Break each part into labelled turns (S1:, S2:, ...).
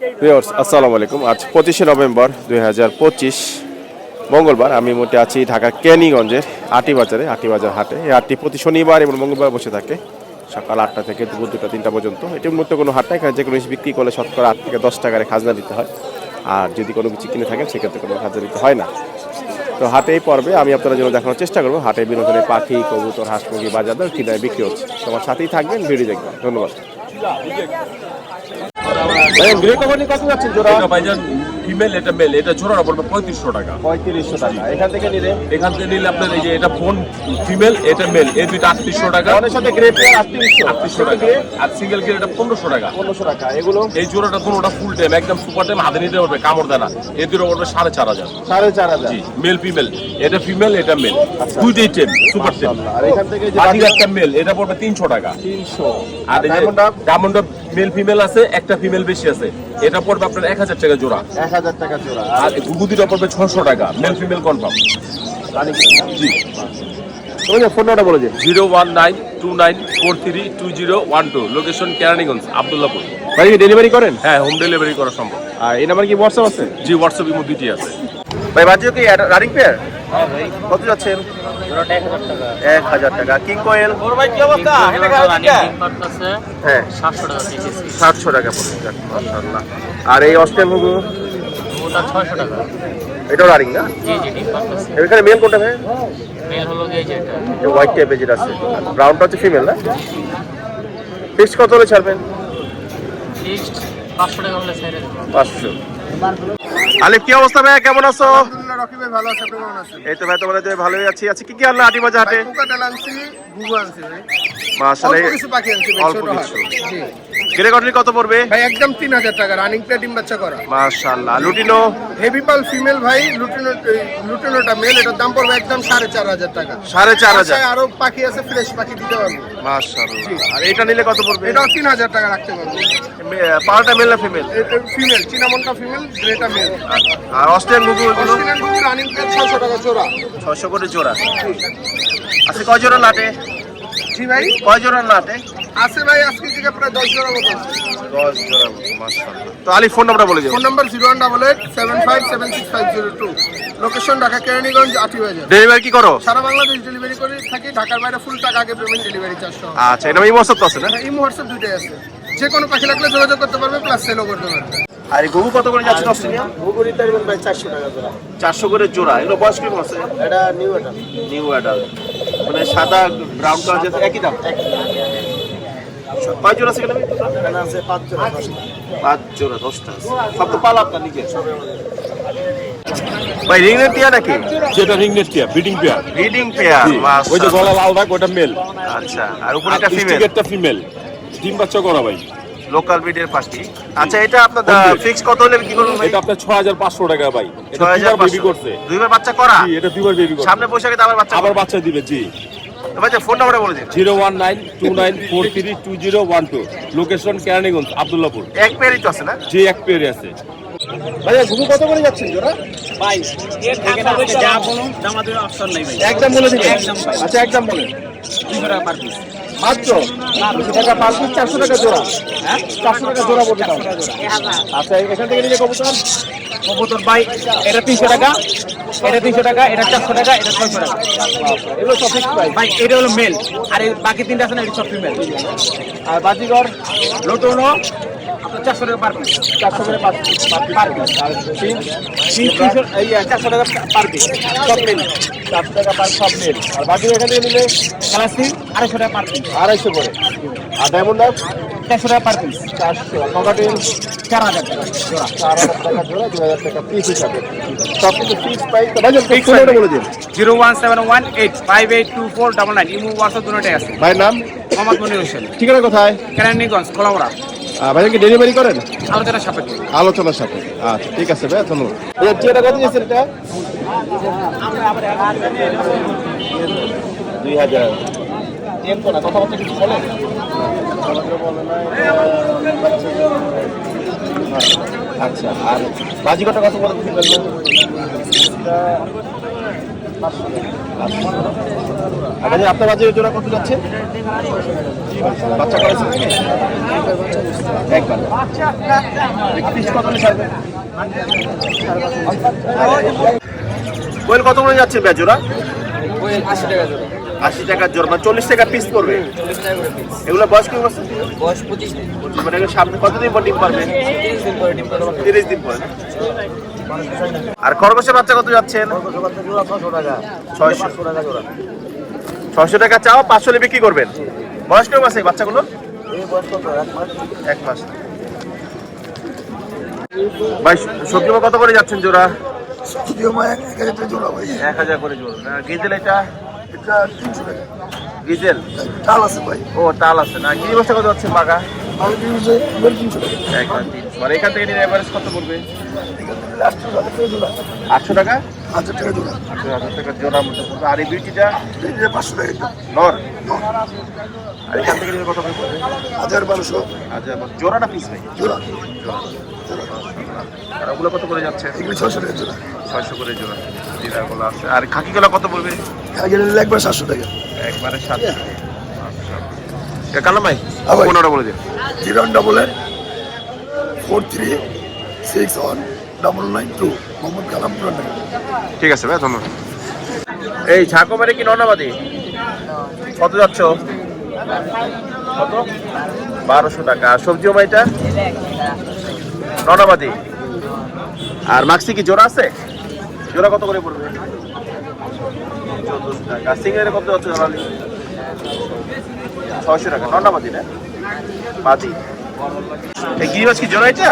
S1: Viewers আসসালামু আলাইকুম। আজ পঁচিশে নভেম্বর দুই হাজার পঁচিশ মঙ্গলবার আমি মোটে আছি ঢাকার ক্যানিগঞ্জের আটি বাজারে আটি বাজার হাটে। এই হাটটি প্রতি শনিবার এবং মঙ্গলবার বসে থাকে। সকাল আটটা থেকে দুপুর দুটা তিনটা পর্যন্ত। এটির মধ্যে কোনো হাট নাই। এখানে যে কোনো জিনিস বিক্রি করলে শতকরা আট থেকে দশ টাকারে খাজনা দিতে হয়। আর যদি কোনো কিছু কিনে থাকেন, সেক্ষেত্রে কোনো খাজনা দিতে হয় না। তো হাটে এই পর্বে আমি আপনাদের জন্য দেখানোর চেষ্টা করব। হাটে বিনোদনের পাখি, কবুতর, হাঁস, মুরগি বাজার দর কিনায় বিক্রি হচ্ছে। তোমার সাথেই থাকবেন, ভিডিও দেখবেন। ধন্যবাদ। গ্রে কোম্পানি কত যাচ্ছেন জোড়া?
S2: ভাইজান ফিমেল এটা মেল এটা জোড়া পড়বে পঁয়ত্রিশশো টাকা।
S1: পঁয়ত্রিশশো টাকা। এখান থেকে নিলে?
S2: এখান থেকে নিলে আপনার এই যে এটা ফোন ফিমেল এটা মেল এই দুইটা আটত্রিশশো টাকা।
S1: আমাদের সাথে গ্রে পেয়ার আটত্রিশশো।
S2: আটত্রিশশো টাকা। আর সিঙ্গেল গিয়ে এটা পনেরোশো টাকা।
S1: পনেরোশো টাকা। এগুলো?
S2: এই জোড়াটা কোনোটা ফুল টাইম একদম সুপার টাইম হাতে নিতে পারবে কামড় দেয় না। এই দুটো পড়বে সাড়ে চার হাজার।
S1: সাড়ে চার হাজার।
S2: জি মেল ফিমেল এটা ফিমেল এটা মেল দুইটাই টেম সুপার টেম
S1: আর এখান থেকে যে
S2: একটা মেল এটা পড়বে তিনশো টাকা।
S1: তিনশো।
S2: আর
S1: ডায়মন্ড
S2: মেল ফিমেল আছে একটা ফিমেল বেশি আছে। এটা পড়বে আপনার এক হাজার টাকা জোড়া।
S1: এক হাজার টাকা জোড়া।
S2: আর গুগুদিটা পড়বে ছশো টাকা মেল ফিমেল কনফার্ম জি।
S1: ফোন নাম্বার বলে দিন
S2: zero one nine two nine four three two zero one two location Keraniganj Abdullahpur.
S1: ভাই ডেলিভারি করেন?
S2: হ্যাঁ হোম ডেলিভারি করা সম্ভব।
S1: আর এই নাম্বার কি হোয়াটসঅ্যাপ আছে?
S2: জি হোয়াটসঅ্যাপ ইমো দুইটি আছে।
S1: ভাই বাজিও কি রানিং পেয়ার কত যাচ্ছেন? এক হাজার টাকা। King quail? হ্যাঁ।
S3: সাতশো টাকা
S1: যাক, মাশাআল্লাহ। আর এই অস্ট্রেল হুগু?
S3: ছয়শো টাকা।
S1: এটাও রানিং না? এখানে মেল কোনটা ভাই?
S3: মেল হলো
S1: হোয়াইট টাইপের যেটা আছে। ব্রাউনটা হচ্ছে ফিমেল না? ফিক্সড কত হলে ছাড়বেন?
S3: ফিক্সড পাঁচশো টাকা হলে ছেড়ে দেবো।
S1: পাঁচশো। আলিফ কি অবস্থা ভাই কেমন আছো?
S4: রকি ভাই ভালো আছে আপনি কেমন আছেন?
S1: এই তো ভাই তোমাদের ভালোই আছি। আচ্ছা কি কি আনলা আটি বাজার হাটে
S4: আনছি আনছি ভাই।
S1: মাশাআল্লাহ
S4: অল্প কিছু পাখি আনছি ভাই ছোট জি।
S1: গ্রে কটনি কত পড়বে?
S4: ভাই একদম তিন হাজার টাকা রানিং প্লেট ডিম বাচ্চা করা।
S1: মাশাআল্লাহ। লুটিনো?
S4: হেভি পাল ফিমেল ভাই লুটিনো লুটিনোটা মেল এটার দাম পড়বে একদম সাড়ে চার হাজার টাকা।
S1: সাড়ে চার হাজার।
S4: আরও পাখি আছে ফ্রেশ পাখি দিতে পারব।
S1: মাশাআল্লাহ। আর এটা নিলে কত পড়বে?
S4: এটাও তিন হাজার টাকা রাখতে পারব।
S1: পালটা মেল না ফিমেল
S4: ফিমেল চিনামনটা ফিমেল গ্রেটা মেল
S1: আর অস্ট্রেলিয়ান গুগু
S4: অস্ট্রেলিয়ান ঘুঘু রানিং প্লেট ছশো টাকা জোড়া।
S1: ছশো করে জোড়া। আচ্ছা কয় জোড়া লাটে?
S4: জি ভাই।
S1: কয় জোড়া লাটে?
S4: আছে ভাই আজকে থেকে প্রায় দশ জোড়া মতো
S1: দশ জোড়া মতো মাশাআল্লাহ। তো আলি ফোন নাম্বারটা বলে দিও।
S4: Phone number zero one double eight seven five seven six five zero two location Dhaka Keraniganj Ati Bazar
S1: delivery কি করো?
S4: সারা বাংলাদেশ ডেলিভারি করে থাকি ঢাকার বাইরে ফুল টাকা আগে পেমেন্ট ডেলিভারি চার্জ
S1: আচ্ছা এটা এই মহসব তো আছে না?
S4: এই হোয়াটসঅ্যাপ দুইটাই আছে। যে কোনো পাখি লাগলে যোগাযোগ করতে পারবে প্লাস সেলও করতে পারবে।
S1: আর গুগু কত করে যাচ্ছে অস্ট্রেলিয়া
S4: ঘুগুরি তারবেন ভাই চারশো টাকা জোড়া।
S1: চারশো করে জোড়া এগুলো বয়স কীরকম আছে?
S4: এটা নিউ এটা
S1: নিউ অ্যাডাল মানে সাদা ব্রাউন কালার যেটা একই দাম। কয় জোড়া আছে এখানে?
S4: এখানে আছে পাঁচ জোড়া
S1: পাঁচ জোড়া দশটা সব তো পালা আপনার নিজের। ভাই রিংনেট টিয়া নাকি?
S2: যেটা রিংনেট টিয়া ব্রিডিং পেয়ার
S1: রিডিং পেয়ার
S2: ওই যে গলা লাল দাগ ওটা মেল।
S1: আচ্ছা আর উপরে একটা ফিমেল
S2: স্টিকেরটা ফিমেল ডিম বাচ্চা করা ভাই।
S1: লোকাল ব্রিডের পাখি আচ্ছা এটা আপনার. ফিক্স কত হলে করুন
S2: এটা আপনার পাঁচশো টাকা ভাই। এটা দুইবার বেবি করছে।
S1: দুইবার বাচ্চা করা?
S2: জি এটা দুইবার বেবি করছে।
S1: সামনে বৈশাখে আবার বাচ্চা
S2: আবার বাচ্চা দিবে জি।
S1: ভাই ফোন নাম্বারটা বলে দিন।
S2: Zero one nine two nine four three two zero one two. Location Keraniganj Abdullahpur.
S1: এক পেয়ারই তো আছে না?
S2: যে এক পেয়ারে আছে।
S1: ভাই ঘুঘু কত করে যাচ্ছেন জোড়া?
S3: ভাই যা বলুন আমাদের অপশন নেই ভাই
S1: একদম বলে দিন
S3: একদম
S1: আচ্ছা একদম বলেন
S3: দুশো টাকা পার পিস
S1: মাত্র? দুশো টাকা পাঁচ পিস চারশো টাকা জোড়া হ্যাঁ চারশো টাকা জোড়া। বলতে আচ্ছা এখান থেকে নিয়ে কবুতর?
S3: কবুতর ভাই এটা তিনশো টাকা এটা তিনশো টাকা এটা চারশো টাকা এটা ছয়শো টাকা।
S1: এগুলো সব ফিক্স প্রাইস
S3: ভাই এটা হলো মেল আর এই বাকি তিনটা আছে না এটা সব ফিমেল
S1: আর বাজিগর?
S3: লোটো হলো চারশো টাকা পার পিস
S1: চারশো করে পার পিস আর তিন?
S3: তিনশো এই চারশো টাকা পার পিস সব মেল
S1: চারশো টাকা পার সব মিল আর বাকি এখান নিলে?
S3: কালাসি আড়াইশো টাকা পার পিস
S1: আড়াইশো করে। আর ডায়মন্ড
S3: চারশো টাকা পার পিস
S1: চারশো। ককাটেল
S3: চার হাজার টাকা। জোড়া
S1: চার হাজার টাকা জোড়া দু হাজার টাকা পিস হিসাবে। সব কিছু ফিক্স প্রাইস ভাই বলে দিন
S3: zero one seven one eight five eight two four double nine. Imo WhatsApp দুটোটাই আছে।
S1: ভাইয়ের নাম?
S3: মোহাম্মদ মনির হোসেন।
S1: ঠিকানা কোথায়?
S3: কেরানীগঞ্জ কলামরা
S1: ভাইকে ডেলিভারি করেন?
S3: আলোচনা সাপেক্ষে।
S1: আলোচনার সাথে। আচ্ছা ঠিক আছে ভাই ধন্যবাদ। এই কত দিয়েছেন এটা? দুই হাজার। টিএম তো না কথাবার্তা কিছু বলেন? আচ্ছা আর বাজিকটা কত বলেন আচ্ছা আপনার বাজারে জোড়া কত যাচ্ছে? বাচ্চা করেছে একবার। কোয়েল কত করে যাচ্ছে ব্যাচ জোড়া?
S3: আশি টাকা জোড়া।
S1: আশি টাকার জোড়া মানে চল্লিশ টাকা পিস করবে এগুলো বয়স কি অবস্থা
S3: বয়স পঁচিশ দিন।
S1: মানে এগুলো সামনে কতদিন পর ডিম পারবে?
S3: তিরিশ দিন পরে
S1: তিরিশ দিন পরে আর খরগোশের বাচ্চা কত যাচ্ছেন?
S3: টাকা।
S1: ছয়শো
S3: টাকা
S1: ছয়শো টাকা চাও পাঁচশো বিক্রি করবেন। বয়স কেমন আছে এই বাচ্চাগুলো?
S3: কত? এক মাস।
S1: এক মাস। ভাই সবজি কত করে যাচ্ছেন জোড়া?
S4: যদিও এক হাজার জোড়া
S1: এক হাজার করে জোড়া। গিজেল এটা?
S4: এটা তিনশো টাকা।
S1: গিজেল
S4: তাল আছে ভাই।
S1: ও তাল আছে না। কি ব্যবস্থা কত হাজার তিনশো আর এখান থেকে নিয়ে এভারেজ কত পড়বে?
S4: হাজার জোড়া।
S1: আটশো টাকা?
S4: হাজার টাকা জোড়া।
S1: হাজার টাকা জোড়া মতো পড়বে। আর এই বিউটিটা
S4: পাঁচশো টাকা
S1: নর? আর এখান থেকে নিয়ে কত পড়বে?
S4: হাজার বারোশো।
S1: আচ্ছা জোড়াটা পিস ভাই।
S4: জোড়া।
S1: আর ওগুলো কত করে যাচ্ছে?
S4: এগুলো ছশো টাকা জোড়া।
S1: ছয়শো করে জোড়া। জিরাগুলো আছে। আর খাকিগুলো কত পড়বে?
S4: একবার সাতশো টাকা।
S1: একবারে সাতশো। ভাই?
S4: হ্যাঁ ভাই।
S1: পনেরোটা বলে দিন
S4: zero double eight four three six one double nine two Mohammad Kalam টাকা।
S1: ঠিক আছে ভাই ধন্যবাদ। এই ঝাঁকবারে কি ননাবাদি কত যাচ্ছ? কত? বারোশো টাকা। আর সবজি মাইটা ননাবাদি আর মাক্সি কি জোড়া আছে? জোড়া কত করে পড়বে? টাকা আর সিঙ্গারে কত যাচ্ছে জানালি ছয়শো টাকা। ননাবাদি না? মাদি এই গিরি মাছ কি জোড়া এটা?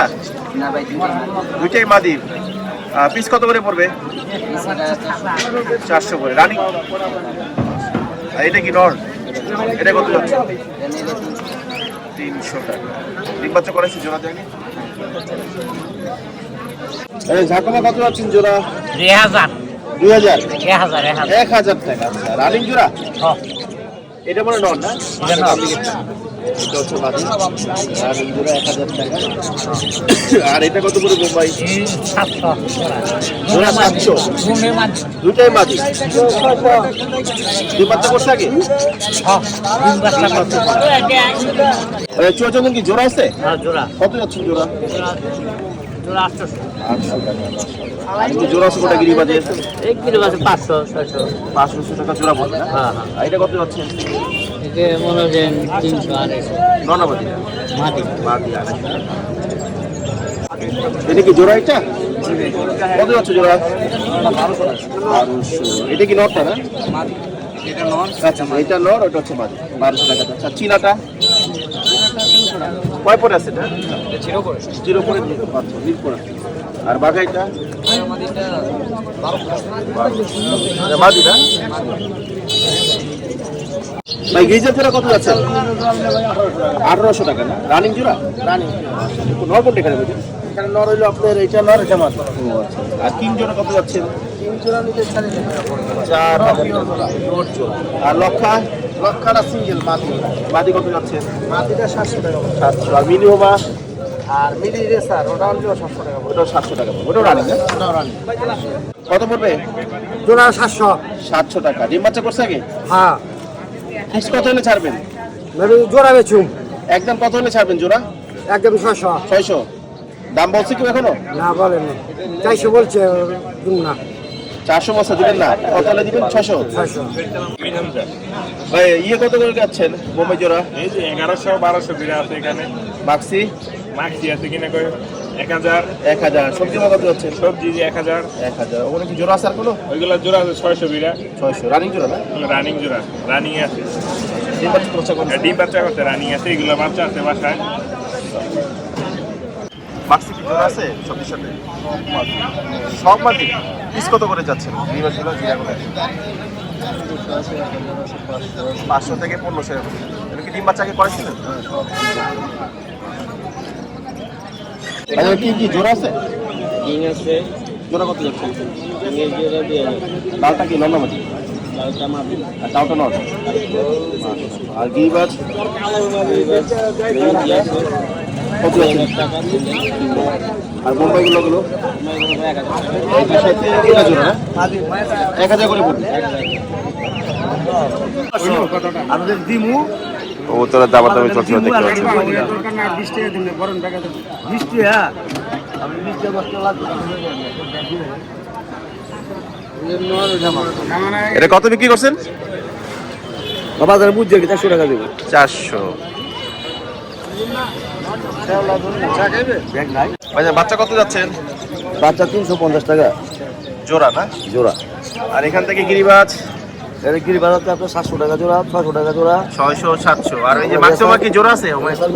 S1: দুইটাই মাদি। পিস কত করে পড়বে? চারশো। করে। রানিং? আর এটা কি নর? এটা কত যাচ্ছে? তিনশো। টাকা। ডিম বাচ্চা করেছি জোড়া ঝাঁকমা কত যাচ্ছেন জোড়া?
S3: দুই হাজার
S1: দুই হাজার
S3: এক হাজার। এক হাজার
S1: টাকা। আচ্ছা রানিং জোড়া? এটা মানে নর না? আর এটা কত করে বোম্বাই?
S3: সাতশো।
S1: মাদি বাচ্চা করছে আগে? চুয়াচন্দন কি জোড়া আছে?
S3: জোড়া।
S1: কত যাচ্ছে জোড়া?
S3: আটশো
S1: আটশো টাকা। কিন্তু জোড়া আছে কোটা গিরি বাজে
S3: এক কিলো আছে পাঁচশো ছয়শো।
S1: পাঁচশো টাকা জোড়া পড়বে না?
S3: হ্যাঁ হ্যাঁ।
S1: আর এটা কত যাচ্ছে?
S3: এতে মনে হয় তিনশো আড়াইশো।
S1: ননাবাদি
S3: মাটি
S1: বাদি আড়াইশো টাকা। এটা কি জোড়া এটা? কত যাচ্ছে জোড়া? বারোশো। এটা কি নটটা না?
S3: এটা নন
S1: আচ্ছা এটা নর ওটা হচ্ছে বারোশো টাকা আচ্ছা চীনাটা? কয় পরে আছে এটা?
S3: ছিল করে
S1: জিরো করে আচ্ছা লিড করে আর বাঘাইটা? মাদি না ভাই গিজার জোড়া কত যাচ্ছে? আঠারোশো টাকা না? রানিং জোড়া? রানিং। নর কোনটা এখানে বুঝি এখানে নর হইল আপনার এইটা নর এটা মাত্র আর তিন জোড়া কত যাচ্ছে? তিন জোড়া নিতে চার হাজার আর লক্ষা? লক্ষাটা সিঙ্গেল মাদি। মাদি কত যাচ্ছে? মাদিটা সাতশো টাকা সাতশো। আর মিনিমাম আর মিলি রেসার ওটা হলো সাতশো টাকা ওটাও সাতশো টাকা। ওটাও রানিং ওটাও রানিং কত পড়বে?
S3: জোড়া সাতশো।
S1: সাতশো টাকা। ডিম বাচ্চা করছে আগে?
S3: হ্যাঁ।
S1: ফিক্স কত হলে ছাড়বেন?
S3: জোড়া বেচুম।
S1: একদম কত হলে ছাড়বেন জোড়া?
S3: একদম ছশো
S1: ছয়শো। দাম বলছে কি এখনও?
S3: না বলেন চারশো বলছে না।
S1: চারশো বস্তা দিবেন না? কত দিবেন ছশো ভাই ইয়ে কত করে যাচ্ছেন বোম্বাই জোড়া?
S5: এই যে এগারোশো বারোশো বিড়া আছে এখানে।
S1: মাক্সি
S5: মাক্সি আছে কিনা কই? এক হাজার।
S1: এক হাজার। সবজি কত যাচ্ছেন
S5: সবজি যে এক হাজার।
S1: এক হাজার। ওখানে কি জোড়া আছে আর কোনো?
S5: ওইগুলো জোড়া আছে ছয়শো বিড়া।
S1: ছয়শো। রানিং জোড়া না?
S5: রানিং জোড়া। রানিং আছে।
S1: ডিম বাচ্চা করছে
S5: রানিং আছে। এগুলো বাচ্চা আছে বাসায়।
S1: মাক্সি কি আছে সবজির সাথে? সব মাটি পিস কত করে যাচ্ছেন? নিবাস জোড়া জিরাগুলো পাঁচশো থেকে পনেরোশো এরকম কি ডিম বাচ্চাকে করেছিলেন? কি কি জোড়া আছে?
S3: ডিম আছে।
S1: জোড়া কত যাচ্ছে?
S3: ডিমের জোড়া দিয়ে
S1: লালটা কি
S3: লালটা
S1: আর টাউটা নট আর কত আছে? আর এক হাজার করে পড়বে।
S3: আমাদের দিমু।
S1: কবুতরের দামাদামি চলছে দেখতে পাচ্ছেন
S3: হ্যাঁ আমি মিষ্টি বস্তু লাগবে।
S1: এটা কত বিক্রি করছেন?
S3: বাজারে বুঝছে কি চারশো টাকা দেবো।
S1: চারশো। বাচ্চা কত যাচ্ছেন?
S3: বাচ্চা তিনশো পঞ্চাশ টাকা।
S1: জোড়া না?
S3: জোড়া।
S1: আর এখান থেকে গিরিবাজ?
S3: এটা গিরি বাজারতে আপনার সাতশো টাকা জোড়া ছশো টাকা জোড়া।
S1: ছয়শো সাতশো। আর ওই যে মাক্সিমাম কি জোড়া আছে?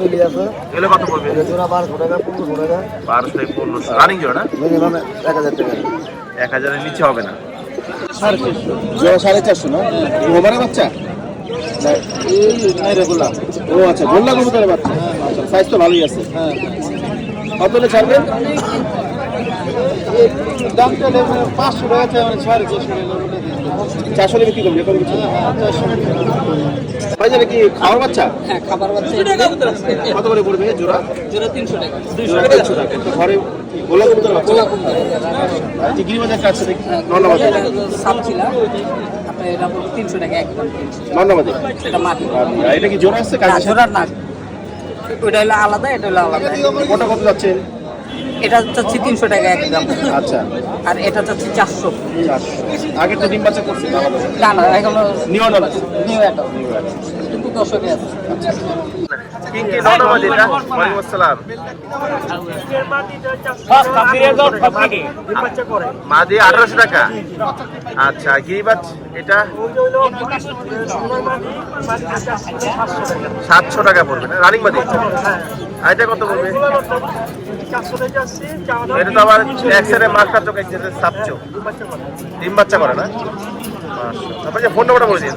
S3: মিলি আছে।
S1: এগুলো কত পড়বে?
S3: জোড়া বারোশো টাকা পনেরোশো টাকা।
S1: বারোশো থেকে পনেরোশো। রানিং জোড়া
S3: মিনিমাম এক হাজার টাকা।
S1: এক হাজারের নিচে হবে না। জোড়া সাড়ে চারশো না? ওভারের বাচ্চা? ও আচ্ছা গোল্লা কবুতরের বাচ্চা। সাইজ তো ভালোই আছে। কত হলে ছাড়বেন? দামটা পাঁচশো টাকা মানে সাড়ে চারশো চারশো বিক্রি কিছু ভাই জানে কি খাওয়ার বাচ্চা?
S6: হ্যাঁ খাবার বাচ্চা।
S1: কত করে পড়বে জোড়া?
S6: জোড়া তিনশো টাকা।
S1: জোড়া তিনশো টাকা। ঘরে গোলা কবুতর বাচ্চা আর যে গিরিবাজার কাছে
S6: আপনার এটা তিনশো টাকা একদম তিনশো।
S1: নন্দাবাদে
S6: এটা
S1: কি জোড়া আছে?
S6: না
S1: কাজে
S6: জোড়ার না। ওইটা হলো আলাদা এটা হলো আলাদা।
S1: ওটা কত যাচ্ছে?
S6: এটা চাচ্ছি তিনশো টাকা এক গ্রাম।
S1: আচ্ছা।
S6: আর এটা চাচ্ছি চারশো।
S1: চারশো। আগে তো ডিম বাচ্চা করছে না
S6: না এখন
S1: নিউ নিউ আছে
S6: নিউ এটা আছে।
S1: দিয়ে আঠারোশো টাকা। আচ্ছা গিরিবাজ এটা? সাতশো টাকা পড়বে না? রানিং বাদে আর এটা কত পড়বে? এটা তো আবার এক সাইডে মার্কার চোখ এক সাইডে সাপ ডিম বাচ্চা করে না? তারপরে যে ফোন নম্বরটা বলে দিন।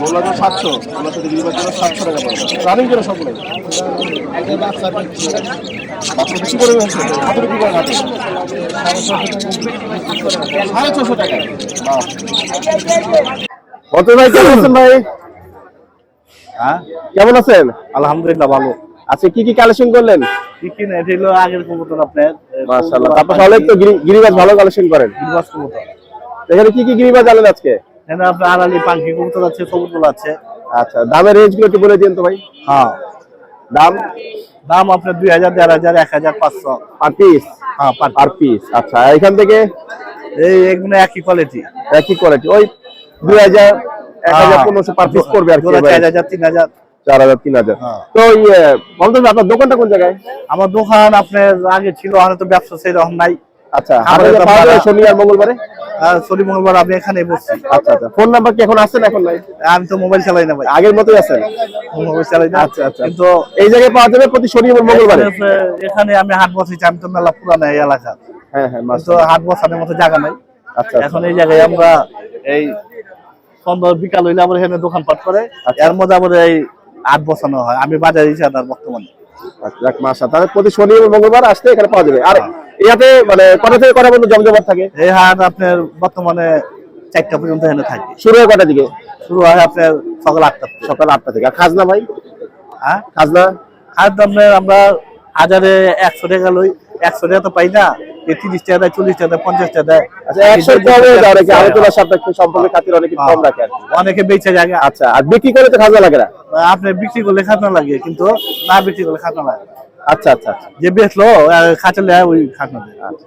S1: বললাম যে সাতশো আমার সাথে গিরিবার জন্য সাতশো টাকা পড়বে রানিং জন্য সবগুলো বাচ্চা বেশি করে হয়েছে কত বিক্রি করেন হাটে সাড়ে ছশো টাকা। কত ভাই কেমন আছেন ভাই?
S3: হ্যাঁ?
S1: কেমন আছেন?
S3: আলহামদুলিল্লাহ ভালো।
S1: আচ্ছা কি কি কালেকশন করলেন?
S3: কি কি না এটা হলো আগের কবুতর আপনার
S1: মাশাআল্লাহ তারপর সবাই তো গিরিবাজ ভালো কালেকশন করেন।
S3: গিরিবাস কবুতর।
S1: এখানে কি কি গিরিবাজ আনেন আজকে?
S3: এখানে আপনার আড়ালি পাঙ্কি কবুতর আছে সবুজ আছে।
S1: আচ্ছা দামের রেঞ্জগুলো একটু বলে দিন তো ভাই।
S3: হ্যাঁ।
S1: দাম?
S3: দাম আপনার দুই হাজার দেড় হাজার এক হাজার পাঁচশো।
S1: পার পিস
S3: হ্যাঁ পার
S1: পিস আচ্ছা এখান থেকে?
S3: এই এগুলো একই কোয়ালিটি
S1: একই কোয়ালিটি ওই দুই হাজার এক হাজার পনেরোশো পার পিস করবে আর কি
S3: চার হাজার তিন হাজার।
S1: চার হাজার তিন হাজার।
S3: হ্যাঁ।
S1: তো ইয়ে বলতে আপনার দোকানটা কোন জায়গায়?
S3: আমার দোকান আপনার আগে ছিল এখন তো ব্যবসা সেই রকম নাই।
S1: আচ্ছা শনি আর মঙ্গলবারে?
S3: শনি মঙ্গলবার আমি এখানে বসছি।
S1: আচ্ছা আচ্ছা। ফোন নাম্বার কি এখন এখন নাই?
S3: আমি তো মোবাইল চালাই না ভাই।
S1: আগের মতোই আছেন
S3: মোবাইল চালাই না।
S1: আচ্ছা আচ্ছা।
S3: কিন্তু
S1: এই জায়গায় পাওয়া যাবে প্রতি শনি এবং মঙ্গলবারে?
S3: এখানে- আমি হাট বসেছি আমি তো মেলা পুরানো এই এলাকা।
S1: হ্যাঁ হ্যাঁ
S3: কিন্তু হাট বসানোর মতো জায়গা নাই।
S1: আচ্ছা
S3: এখন এই জায়গায় আমরা এই সন্ধ্যা বিকাল হইলে আবার এখানে দোকানপাট করে
S1: আচ্ছা।
S3: এর মধ্যে আবার এই হাট বসানো হয়। আমি বাজারে ইচ্ছাদার বর্তমানে।
S1: আচ্ছা, মাসা তাহলে প্রতি শনি এবং মঙ্গলবার আসতে এখানে পাওয়া যাবে। আর ইয়াতে মানে কটা থেকে কটা পর্যন্ত জমজমাট থাকে?
S3: এই হাট আপনার বর্তমানে চারটা পর্যন্ত এখানে থাকে।
S1: শুরু হয় কটা দিকে?
S3: শুরু হয় আপনার সকাল আটটা
S1: সকাল আটটা থেকে। আর খাজনা ভাই?
S3: হ্যাঁ?
S1: খাজনা?
S3: আপনার আমরা হাজারে একশো টাকা লই। একশো টাকা তো পাই না। তিরিশ টাকা দেয় চল্লিশ টাকা দেয় পঞ্চাশ টাকা দেয়।
S1: আচ্ছা একশো কমে অনেকে আলোচনা সাপেক্ষে সম্পর্কে খাতির অনেকে কম রাখে
S3: অনেকে বেচে জায়গা
S1: আচ্ছা আর বিক্রি করে তো খাজনা লাগে না?
S3: আপনি বিক্রি করলে খাজনা লাগে কিন্তু না বিক্রি করলে খাজনা লাগে।
S1: আচ্ছা আচ্ছা আচ্ছা।
S3: যে বেচলো খাঁচালে ওই দেয়